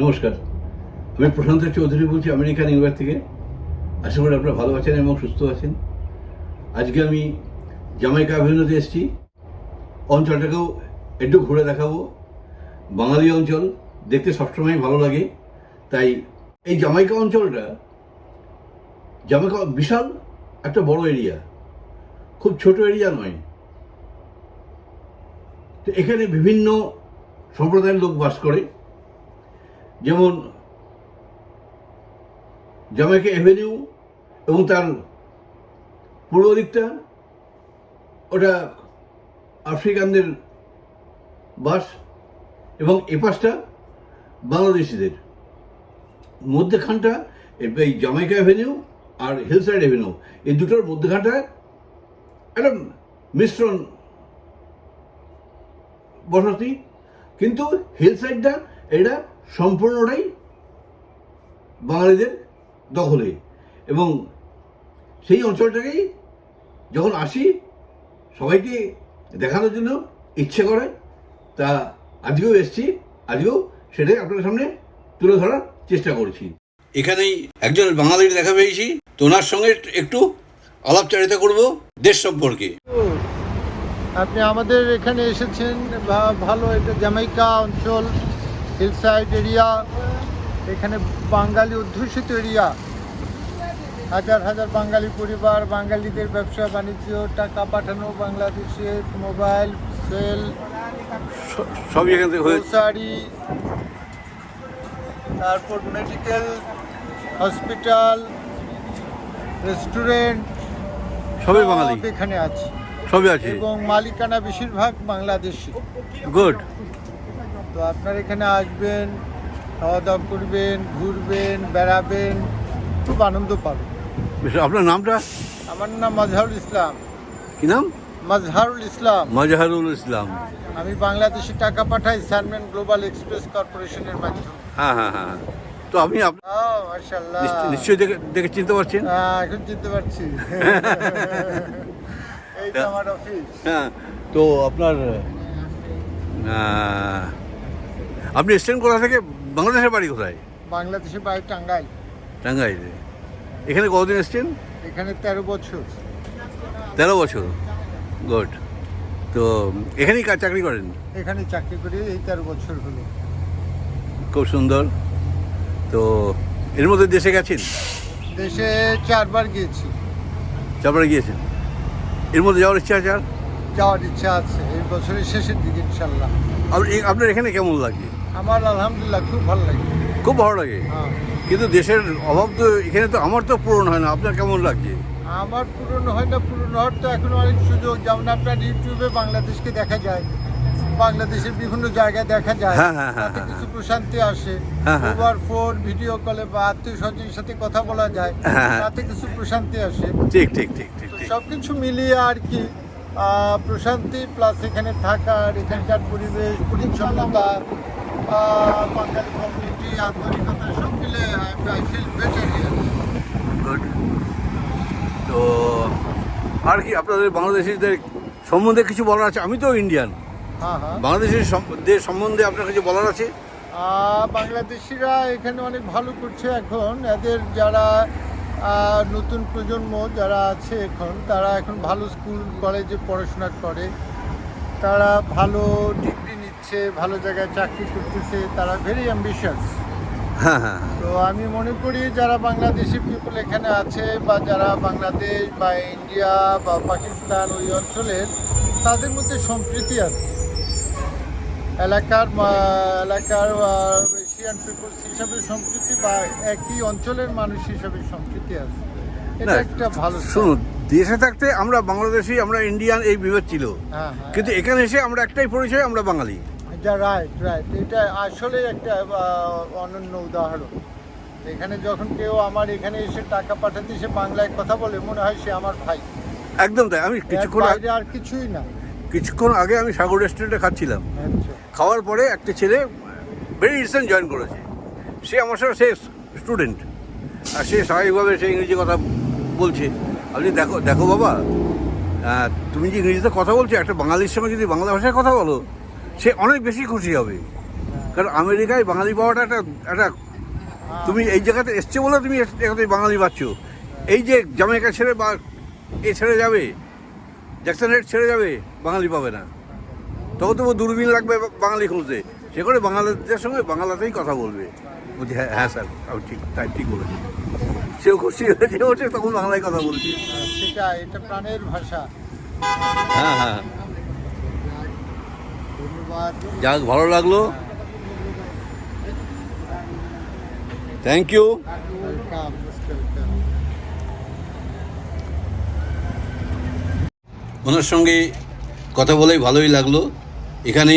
নমস্কার। আমি প্রশান্ত চৌধুরী বলছি আমেরিকান নিউ ইয়র্ক থেকে। আশা করি আপনারা ভালো আছেন এবং সুস্থ আছেন। আজকে আমি জামাইকা অভিনতে এসেছি। অঞ্চলটাকেও একটু ঘুরে দেখাবো। বাঙালি অঞ্চল, দেখতে সবসময় ভালো লাগে। তাই এই জামাইকা অঞ্চলটা জামাইকা বিশাল একটা বড় এরিয়া। খুব ছোট এরিয়া নয়। তো এখানে বিভিন্ন সম্প্রদায়ের লোক বাস করে। যেমন জামাইকা এভিনিউ এবং তার পূর্ব দিকটা, ওটা আফ্রিকানদের বাস এবং এ পাশটা বাংলাদেশিদের। মধ্যেখানটা এই জামাইকা অ্যাভিনিউ আর হিলসাইড অ্যাভিনিউ এই দুটোর মধ্যেখানটা একটা মিশ্রণ বসতি। কিন্তু হিল সাইডটা এটা সম্পূর্ণটাই বাঙালিদের দখলে। এবং সেই অঞ্চলটাকেই যখন আসি সবাইকে দেখানোর জন্য ইচ্ছে করে তা আজকেও এসছি আজকেও সেটাই আপনার সামনে তুলে ধরার চেষ্টা করছি। এখানেই একজন বাঙালির দেখা পেয়েছি তো ওনার সঙ্গে একটু আলাপচারিতা করব দেশ সম্পর্কে। আপনি আমাদের এখানে এসেছেন ভালো এটা জামাইকা অঞ্চল হিলসাইড এরিয়া এখানে বাঙালি অধ্যুষিত এরিয়া। হাজার হাজার বাঙালি পরিবার বাঙালিদের ব্যবসা বাণিজ্য টাকা পাঠানো বাংলাদেশে মোবাইল সেল সবই এখান থেকে গ্রোসারি তারপর মেডিকেল হসপিটাল রেস্টুরেন্ট সবই বাঙালি। এখানে আছে। সবই আছে। এবং মালিকানা বেশিরভাগ বাংলাদেশি। গুড। তো আপনার এখানে আসবেন খাওয়া দাওয়া করবেন ঘুরবেন বেড়াবেন খুব আনন্দ পাবেন। আপনার নামটা? আমার নাম মাজহারুল ইসলাম। কি নাম? মাজহারুল ইসলাম। মজাহারুল ইসলাম। আমি বাংলাদেশে টাকা পাঠাই সানম্যান গ্লোবাল এক্সপ্রেস কর্পোরেশনের মাধ্যমে। হ্যাঁ হ্যাঁ হ্যাঁ তো আপনি আপ- ও মাশাআল্লাহ। নিশ্চয়- নিশ্চয়ই দেখে দেখে চিনতে পারছেন হ্যাঁ, এখন চিনতে পারছি। এই তো আমার অফিস হ্যাঁ তো আপনার আহ, আপনি এসছেন কোথা থেকে? বাংলাদেশের বাড়ি কোথায়? বাংলাদেশে বাইরে টাঙ্গাইল। টাঙ্গাইলে। এখানে কতদিন এসছেন? এখানে তেরো বছর। তেরো বছর। গুড। তো এখানেই কাজ চাকরি করেন? এখানে চাকরি করি এই তেরো বছর হলো। খুব সুন্দর। তো এর মধ্যে দেশে গেছেন? দেশে চারবার গিয়েছি। চারবার গিয়েছেন? এর মধ্যে যাওয়ার ইচ্ছা আছে আর? যাওয়ার ইচ্ছা আছে। এই বছরের শেষের দিকে ইনশাল্লাহ। আপনি আপনার এখানে কেমন লাগে? আমার আলহামদুলিল্লাহ খুব ভালো লাগে। খুব ভালো লাগে? হ্যাঁ। কিন্তু দেশের অভাব তো এখানে তো আমার তো পূরণ হয় না। আপনার কেমন লাগছে? আমার পুরনো হয় না পুরনো হওয়ার তো এখন অনেক সুযোগ। যেমন আপনার ইউটিউবে বাংলাদেশকে দেখা যায় বাংলাদেশের বিভিন্ন জায়গায় দেখা যায় হ্যাঁ, হ্যাঁ, তাতে কিছু প্রশান্তি আসে। মোবাইল ফোন ভিডিও কলে বা আত্মীয় স্বজনের সাথে কথা বলা যায়। তাতে কিছু প্রশান্তি আসে। ঠিক ঠিক ঠিক ঠিক তো সব কিছু মিলিয়ে আর কি প্রশান্তি প্লাস এখানে থাকার এখানকার পরিবেশ পরিচ্ছন্নতা বাঙালি কমিউনিটি আন্তরিকতা সব মিলে আই ফিল বেটার গুড তো আর কি আপনাদের বাংলাদেশিদের সম্বন্ধে কিছু বলার আছে? আমি তো ইন্ডিয়ান হ্যাঁ হ্যাঁ। বাংলাদেশের সম্বন্ধে আপনার কিছু বলার আছে? বাংলাদেশিরা এখানে অনেক ভালো করছে এখন। এদের যারা নতুন প্রজন্ম যারা আছে এখন তারা এখন ভালো স্কুল কলেজে পড়াশোনা করে। তারা ভালো ডিগ্রি নিচ্ছে ভালো জায়গায় চাকরি করতেছে তারা ভেরি অ্যাম্বিশাস হ্যাঁ তো আমি মনে করি যারা বাংলাদেশি পিপল এখানে আছে বা যারা বাংলাদেশ বা ইন্ডিয়া বা পাকিস্তান ওই অঞ্চলের তাদের মধ্যে সম্প্রীতি আছে। এলাকার এলাকার এশিয়ান পিপলস হিসাবে সম্প্রীতি বা একই অঞ্চলের মানুষ হিসাবে সম্প্রীতি আছে। এটা একটা ভালো শুনুন দেশে থাকতে আমরা বাংলাদেশি আমরা ইন্ডিয়ান এই বিভেদ ছিল। হ্যাঁ হ্যাঁ। কিন্তু এখানে এসে আমরা একটাই পরিচয় আমরা বাঙালি। এটা রাইট রাইট এটা আসলে একটা অনন্য উদাহরণ। এখানে যখন কেউ আমার এখানে এসে টাকা পাঠাতে সে বাংলায় কথা বলে মনে হয় সে আমার ভাই। একদম তাই। আমি কিছুক্ষণ আগে- আর কিছুই না। কিছুক্ষণ আগে আমি সাগর রেস্টুরেন্টে খাচ্ছিলাম। আচ্ছা। খাওয়ার পরে একটা ছেলে ভেরি রিসেন্ট জয়েন করেছে। সে আমার সাথে সে স্টুডেন্ট আর সে স্বাভাবিকভাবে সে ইংরেজি কথা বলছে। আপনি দেখো দেখো বাবা তুমি যে ইংরেজিতে কথা বলছো একটা বাঙালির সঙ্গে যদি বাংলা ভাষায় কথা বলো সে অনেক বেশি খুশি হবে। কারণ আমেরিকায় বাঙালি পাওয়াটা একটা একটা তুমি এই জায়গাতে এসছে বলে তুমি এখানে বাঙালি পাচ্ছ। এই যে জামাইকা ছেড়ে বা এ ছেড়ে যাবে জ্যাকসন হেড ছেড়ে যাবে বাঙালি পাবে না। তখন তো দূরবীন লাগবে বাঙালি খুঁজতে। সে করে বাঙালিদের সঙ্গে বাংলাতেই কথা বলবে। বলছি হ্যাঁ হ্যাঁ স্যার আমি ঠিক তাই ঠিক বলেছি। সেও খুশি হয়েছে ওঠে তখন বাংলায় কথা বলছি। সেটা এটা প্রাণের ভাষা। হ্যাঁ হ্যাঁ। যাক, ভালো লাগল। থ্যাংক ইউ ওনার সঙ্গে কথা বলে ভালোই লাগল। এখানে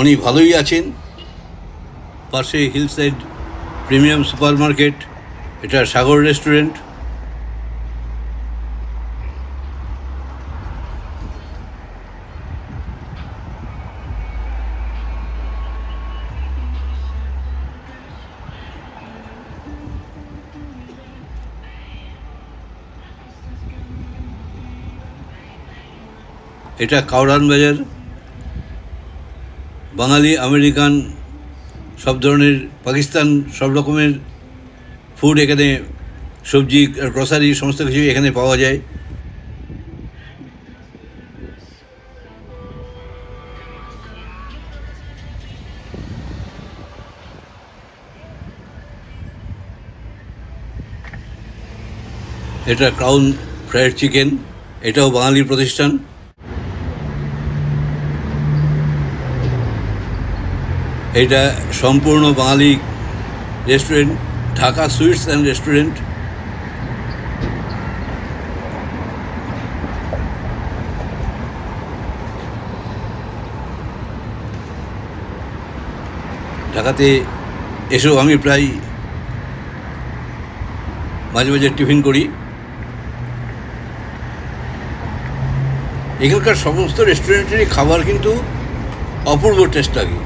উনি ভালোই আছেন। পাশে হিলসাইড প্রিমিয়াম সুপার মার্কেট এটা সাগর রেস্টুরেন্ট। এটা কাউরান বাজার বাঙালি, আমেরিকান, সব ধরনের, পাকিস্তান, সব রকমের ফুড এখানে, সবজি গ্রসারি সমস্ত কিছু এখানে পাওয়া যায়। এটা ক্রাউন ফ্রায়েড চিকেন এটাও বাঙালি প্রতিষ্ঠান। এটা সম্পূর্ণ বাঙালি restaurant, Dhaka sweets and restaurant. ঢাকাতে এসেও আমি প্রায় মাঝে মাঝে টিফিন করি। এখানকার সমস্ত রেস্টুরেন্টেরই খাবার কিন্তু অপূর্ব টেস্ট লাগে।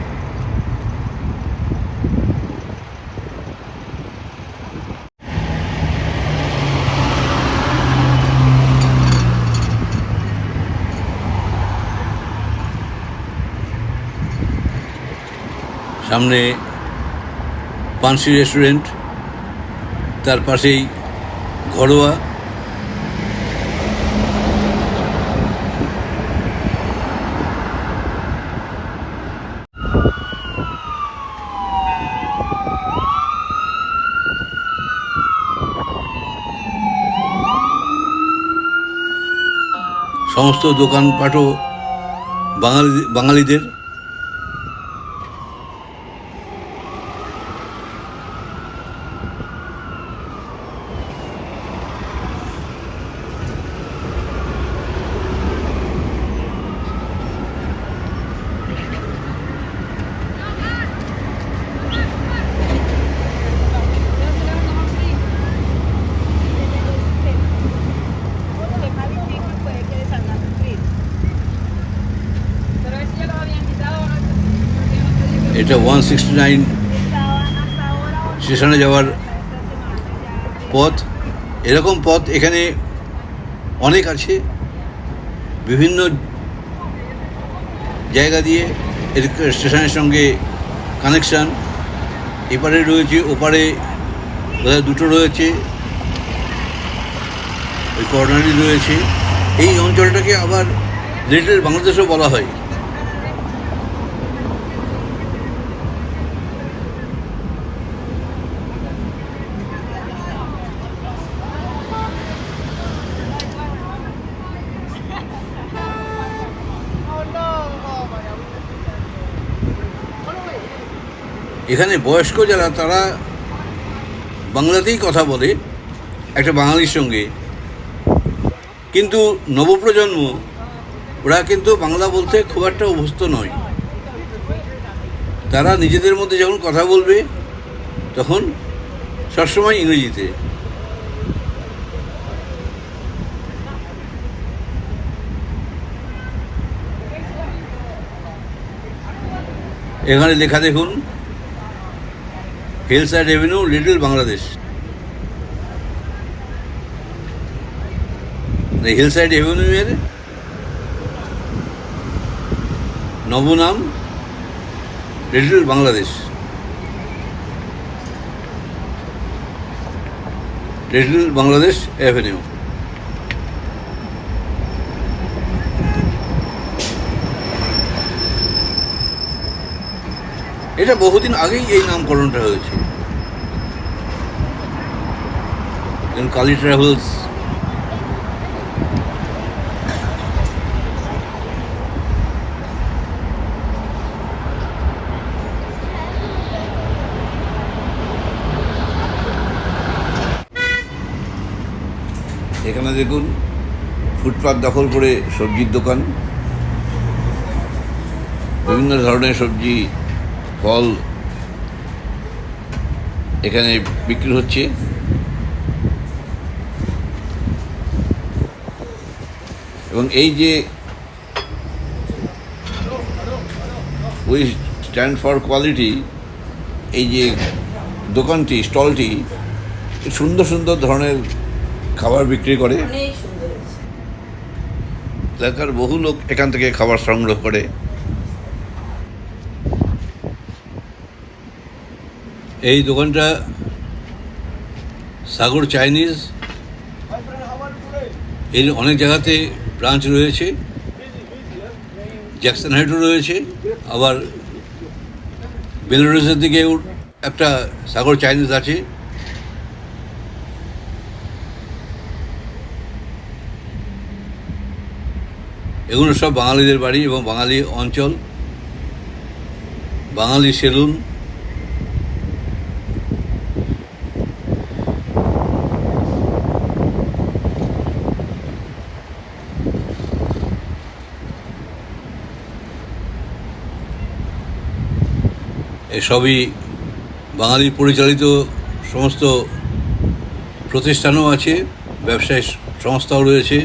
সামনে পানসি রেস্টুরেন্ট তার পাশেই ঘরোয়া। সমস্ত দোকানপাটও বাঙালি বাঙালিদের। এটা ওয়ান সিক্সটি নাইন স্টেশনে যাওয়ার. পথ। এরকম পথ এখানে অনেক আছে। বিভিন্ন জায়গা দিয়ে এর স্টেশনের সঙ্গে কানেকশান এপারে রয়েছে, ওপারে বোধহয় দুটো রয়েছে। ওই কর্নারি রয়েছে। এই অঞ্চলটাকে আবার লিটল বাংলাদেশও বলা হয়। এখানে বয়স্ক যারা, তারা বাংলাতেই কথা বলে, একটা বাঙালির সঙ্গে। কিন্তু নবপ্রজন্ম, ওরা কিন্তু বাংলা বলতে খুব একটা অভ্যস্ত নয়। তারা নিজেদের মধ্যে যখন কথা বলবে, তখন সবসময় ইংরেজিতে। এখানে লেখা দেখুন Hillside Avenue Little Bangladesh Hillside এভিনিউয়ের নবনাম Little Bangladesh Little Bangladesh Avenue এটা বহুদিন আগেই এই নামকরণটা হয়েছে। কালী ট্রাভেলস এখানে দেখুন, ফুটপাত দখল করে সবজির দোকান। বিভিন্ন ধরনের সবজি ফল এখানে বিক্রি হচ্ছে। এবং এই যে উই স্ট্যান্ড ফর কোয়ালিটি এই যে দোকানটি স্টলটি সুন্দর সুন্দর ধরনের খাবার বিক্রি করে। এলাকার বহু লোক এখান থেকে খাবার সংগ্রহ করে। এই দোকানটা সাগর চাইনিজ। এর অনেক জায়গাতে ব্রাঞ্চ রয়েছে। জ্যাকসন হাইটও রয়েছে। আবার বেলারুসের দিকেও একটা সাগর চাইনিজ আছে। এগুলো সব বাঙালিদের বাড়ি এবং বাঙালি অঞ্চল। বাঙালি সেলুন। এসবই বাঙালি পরিচালিত সমস্ত প্রতিষ্ঠানও আছে, ব্যবসায়ী সংস্থাও রয়েছে।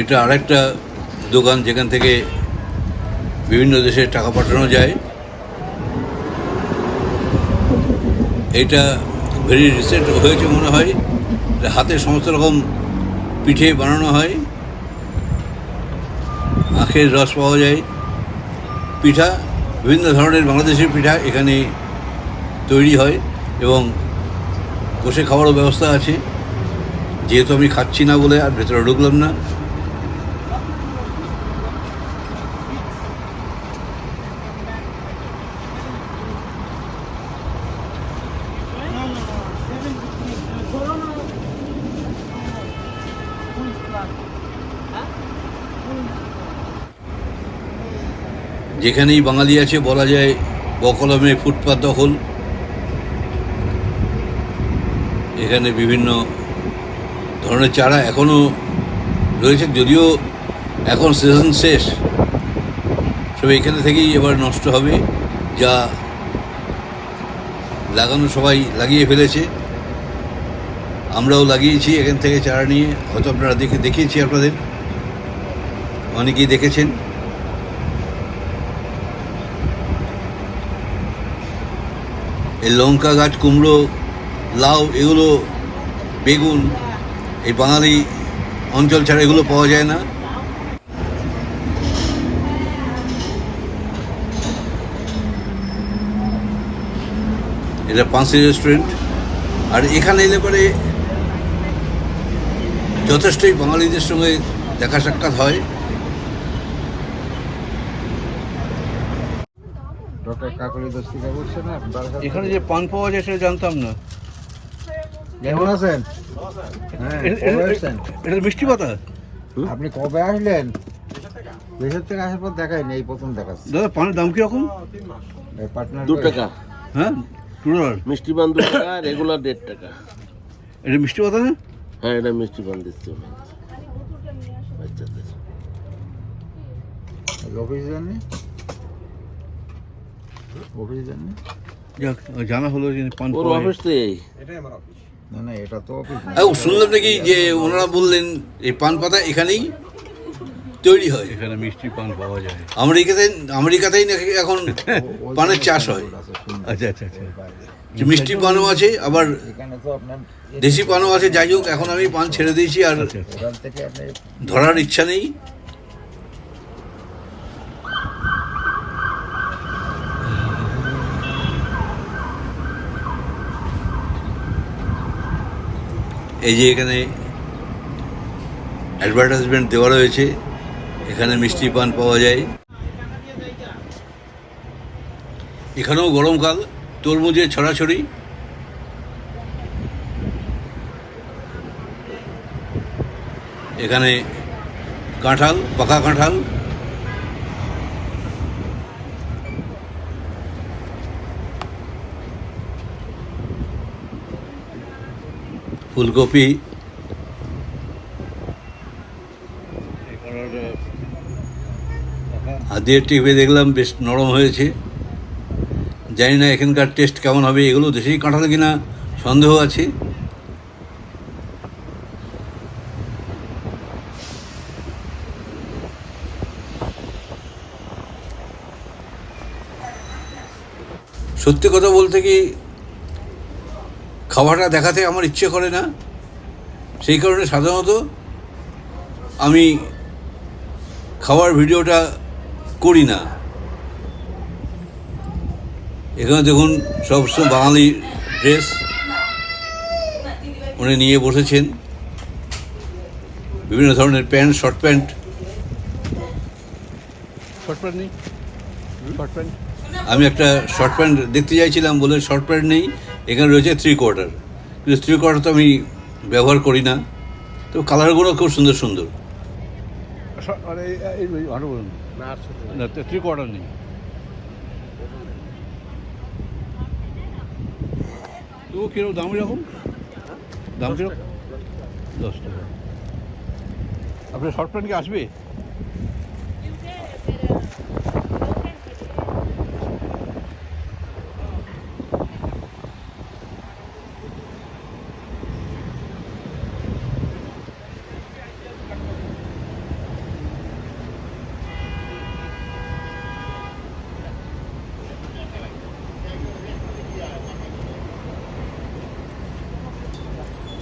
এটা আরেকটা দোকান যেখান থেকে বিভিন্ন দেশে টাকা পাঠানো যায়। এটা ভেরি রিসেন্ট হয়েছে মনে হয়। হাতে সমস্ত রকম পিঠে বানানো হয়। আখের রস পাওয়া যায়। পিঠা বিভিন্ন ধরনের বাংলাদেশের পিঠা এখানে তৈরি হয় এবং বসে খাওয়ারও ব্যবস্থা আছে। যেহেতু আমি খাচ্ছি না বলে আর ভেতরে ঢুকলাম না যেখানেই বাঙালি আছে, বলা যায় বকলমে ফুটপাত দখল। এখানে বিভিন্ন ধরনের চারা এখনও রয়েছে, যদিও এখন সিজন শেষ। সব এখানে থেকেই এবার নষ্ট হবে, যা লাগানো সবাই লাগিয়ে ফেলেছে। আমরাও লাগিয়েছি এখান থেকে চারা নিয়ে, হয়তো আপনারা দেখে দেখিয়েছি আপনাদের। অনেকেই দেখেছেন। লঙ্কা গাছ, কুমড়ো, লাউ, এগুলো, বেগুন, এই বাঙালি অঞ্চল ছাড়া এগুলো পাওয়া যায় না। এটা পাঁচি রেস্টুরেন্ট। আর এখানে এলে পরে যথেষ্টই বাঙালিদের সঙ্গে দেখা সাক্ষাৎ হয়। কাকলি না এখানে যে পান পাওয়া যায় সেটা জানতাম না। কেমন আছেন? হ্যাঁ এটা- কবে এটা- মিষ্টি পাতা? আপনি কবে আসলেন? দেশের থেকে আসার পর দেখায়নি এই প্রথম দেখাচ্ছি। দাদা পানের দাম কীরকম? এই দু টাকা। হ্যাঁ ডলার মিষ্টি পান দু টাকা রেগুলার দেড় টাকা। এটা মিষ্টি পাতা না? হ্যাঁ এটা মিষ্টি পান দিচ্ছি আমি। বাচ্চাদের অফিস যাননি অফিস যাননি যাক জানা হলো যে পান ওর অফিস তো এই না না এটা তো অফিস ও শুনলাম নাকি যে ওনারা বললেন এই পান পাতা এখানেই তৈরি হয়। এখানে মিষ্টি পান পাওয়া যায়। আমেরিকাতে আমেরিকাতেই নাকি এখন পানের চাষ হয়। আচ্ছা আচ্ছা আচ্ছা। মিষ্টি পানও আছে আবার এখানে তো আপনার দেশি পানও আছে যাই হোক এখন আমি পান ছেড়ে দিয়েছি আর ধরার ইচ্ছা নেই। এই যে এখানে অ্যাডভার্টাইজমেন্ট দেওয়া রয়েছে, এখানে মিষ্টি পান পাওয়া যায়। এখানেও গরমকাল তরমুজের ছড়াছড়ি। এখানে কাঁঠাল, পাকা কাঁঠাল। ফুলকপি। হাত দিয়ে টিপে দেখলাম বেশ নরম হয়েছে। জানি না এখানকার টেস্ট কেমন হবে, এগুলো দেশেই কাঁঠাল কিনা সন্দেহ আছে। সত্যি কথা বলতে কি খাবারটা দেখাতে আমার ইচ্ছে করে না। সেই কারণে সাধারণত আমি খাওয়ার ভিডিওটা করি না। এখানে দেখুন সবসময় বাঙালি ড্রেস উনি নিয়ে বসেছেন। বিভিন্ন ধরনের pant short pant. Short pant নেই? Short pant. আমি একটা শর্ট প্যান্ট দেখতে চাইছিলাম বলে শর্ট প্যান্ট নেই। এখানে রয়েছে থ্রি কোয়ার্টার কিন্তু থ্রি কোয়ার্টার তো আমি ব্যবহার করি না। তো কালারগুলো খুব সুন্দর সুন্দর। আরও বলুন। না থ্রি কোয়ার্টার নেই। তো কীরকম দাম এরকম? দাম কীরকম? দশ টাকা। আপনার শর্ট প্যান্ট কি আসবে?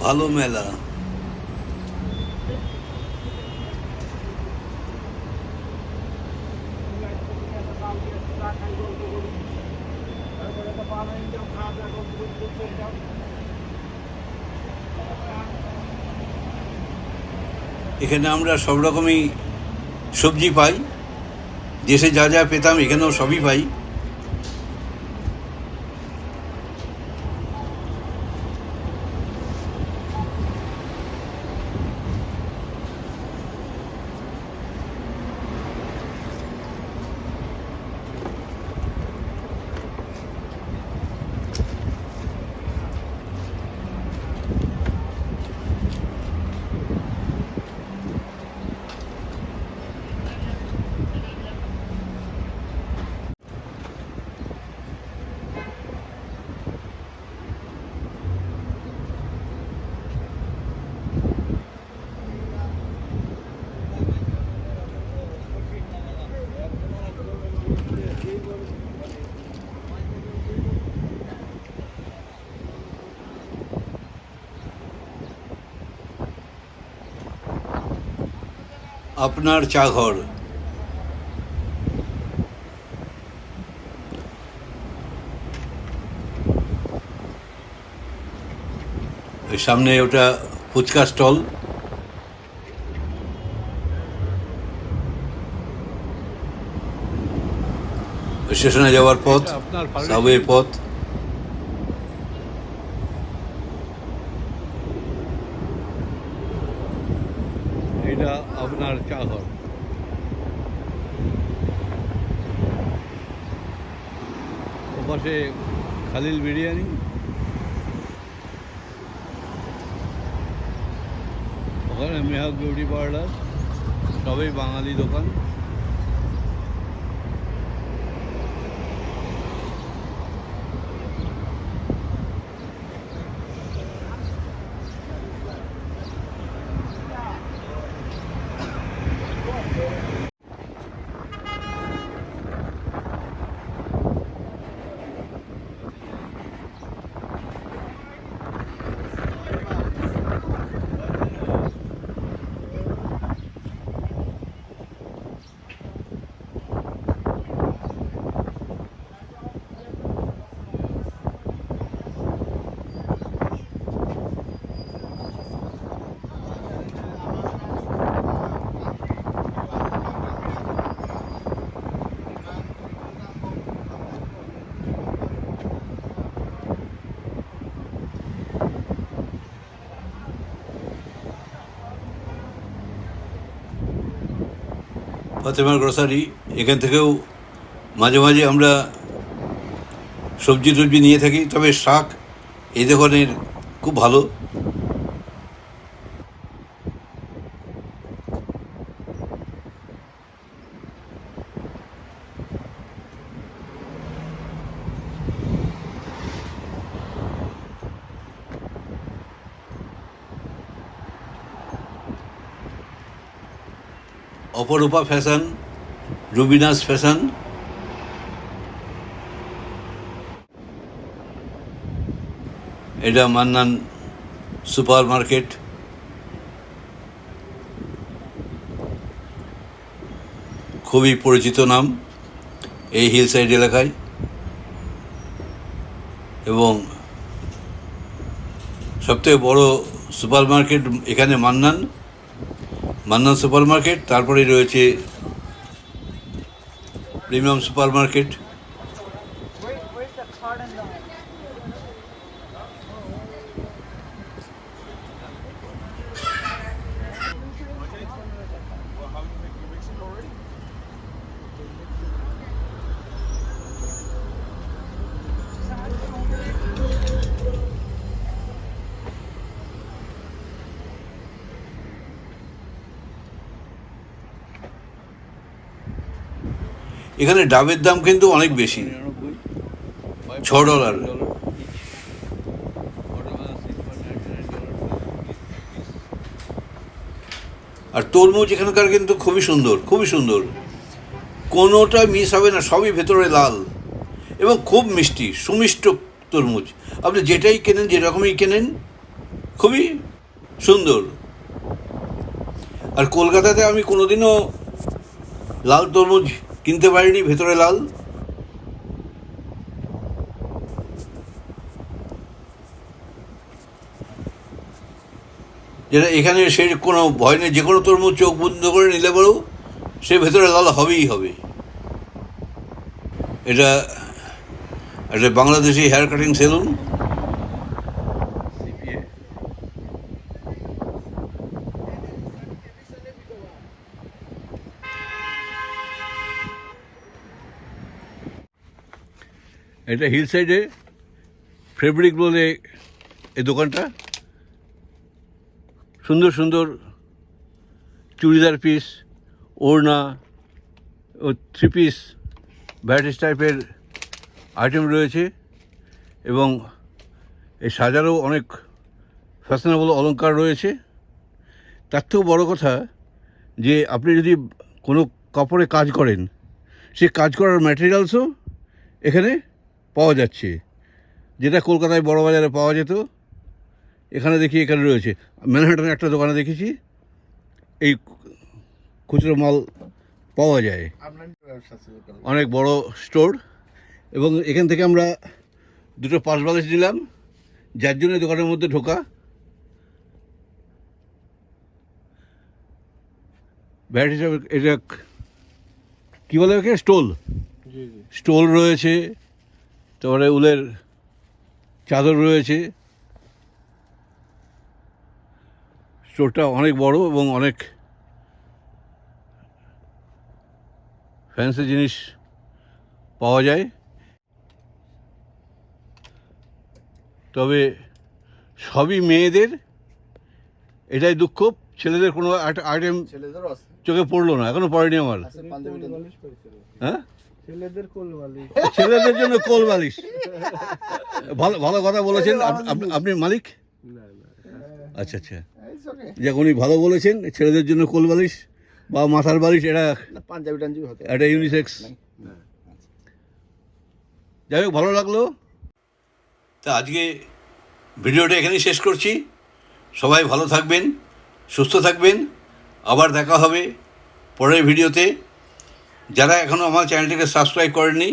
ভালো মেলা। এখানে আমরা সব রকমই সবজি পাই। দেশে যা যা পেতাম এখানেও সবই পাই। আপনার চা ঘর ওই সামনে ওটা ফুচকা স্টল। স্টেশনে যাওয়ার পথ সাবওয়ে পথ এটা আপনার চা ঘর ওপাশে খালিল বিরিয়ানি। ওখানে মেহাক বিউটি পার্লার সবই বাঙালি দোকান। ফাতেমার গ্রসারি এখান থেকেও মাঝে মাঝে আমরা সবজি টবজি নিয়ে থাকি। তবে শাক এই দোকানের খুব ভালো। অপরূপা ফ্যাশন, রুবিনাস ফ্যাশন। এটা মান্নান সুপার মার্কেট খুবই পরিচিত নাম এই হিল সাইড এলাকায়। এবং সবথেকে বড় সুপার মার্কেট এখানে মান্নান। মান্নান সুপার মার্কেট তারপরেই রয়েছে প্রিমিয়াম সুপার মার্কেট এখানে ডাবের দাম কিন্তু অনেক বেশি। ছ ডলার। আর তরমুজ এখানকার কিন্তু খুবই সুন্দর খুবই সুন্দর। কোনোটা মিস হবে না, সবই ভেতরে লাল। এবং খুব মিষ্টি, সুমিষ্ট তরমুজ। আপনি যেটাই কেনেন, যেরকমই কেনেন, খুবই সুন্দর। আর কলকাতাতে আমি কোনোদিনও লাল তরমুজ কিনতে পারিনি ভেতরে লাল। যেটা এখানে সে কোনো ভয় নেই, যে কোনো তরমুজ চোখ বন্ধ করে নিলে পরেও সে ভেতরে লাল হবেই হবে। এটা এটা বাংলাদেশি হেয়ার কাটিং সেলুন এটা হিল সাইডে ফেব্রিক বলে এই দোকানটা। সুন্দর সুন্দর চুড়িদার পিস ওড়না, ও থ্রি পিস ভ্যারাইটিস টাইপের আইটেম রয়েছে এবং এই সাজারও অনেক ফ্যাশনেবল অলংকার রয়েছে। তার থেকেও বড় কথা যে আপনি যদি কোনো কাপড়ে কাজ করেন, সে কাজ করার ম্যাটেরিয়ালসও এখানে পাওয়া যাচ্ছে। যেটা কলকাতায় বড় বাজারে পাওয়া যেত এখানে দেখি এখানে রয়েছে। ম্যানহাটনে একটা দোকানে দেখেছি এই খুচরো মাল পাওয়া যায়। অনেক বড় স্টোর এবং এখান থেকে আমরা দুটো পাঁচ বালিশ নিলাম যার জন্য দোকানের মধ্যে ঢোকা। ভ্যারাইটিস এটা কী বলে ওকে? স্টোল স্টোল রয়েছে তারপরে উলের চাদর রয়েছে। স্টোরটা অনেক বড় এবং অনেক ফ্যান্সি জিনিস পাওয়া যায়। তবে সবই মেয়েদের এটাই দুঃখ। ছেলেদের কোনো আইটেম চোখে পড়ল না এখনও পড়েনি আমার। হ্যাঁ? ছেলেদের জন্য কোল বালিশ ভালো ভালো কথা বলেছেন। আপ- আপ- আপনি মালিক? আচ্ছা আচ্ছা। যাক উনি ভালো বলেছেন। ছেলেদের জন্য কোল বালিশ বা মাথার বালিশ এটা পাঞ্জাবি টাঞ্জাবি হতে একটা ইউনিসেক্স যাই হোক ভালো লাগল। তা আজকে ভিডিওটা এখানেই শেষ করছি। সবাই ভালো থাকবেন সুস্থ থাকবেন। আবার দেখা হবে পরের ভিডিওতে। যারা এখনও আমার চ্যানেলটিকে সাবস্ক্রাইব করেনি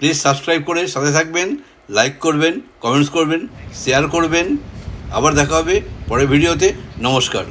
প্লিজ সাবস্ক্রাইব করে সাথে থাকবেন লাইক করবেন কমেন্টস করবেন শেয়ার করবেন। আবার দেখা হবে পরের ভিডিওতে নমস্কার।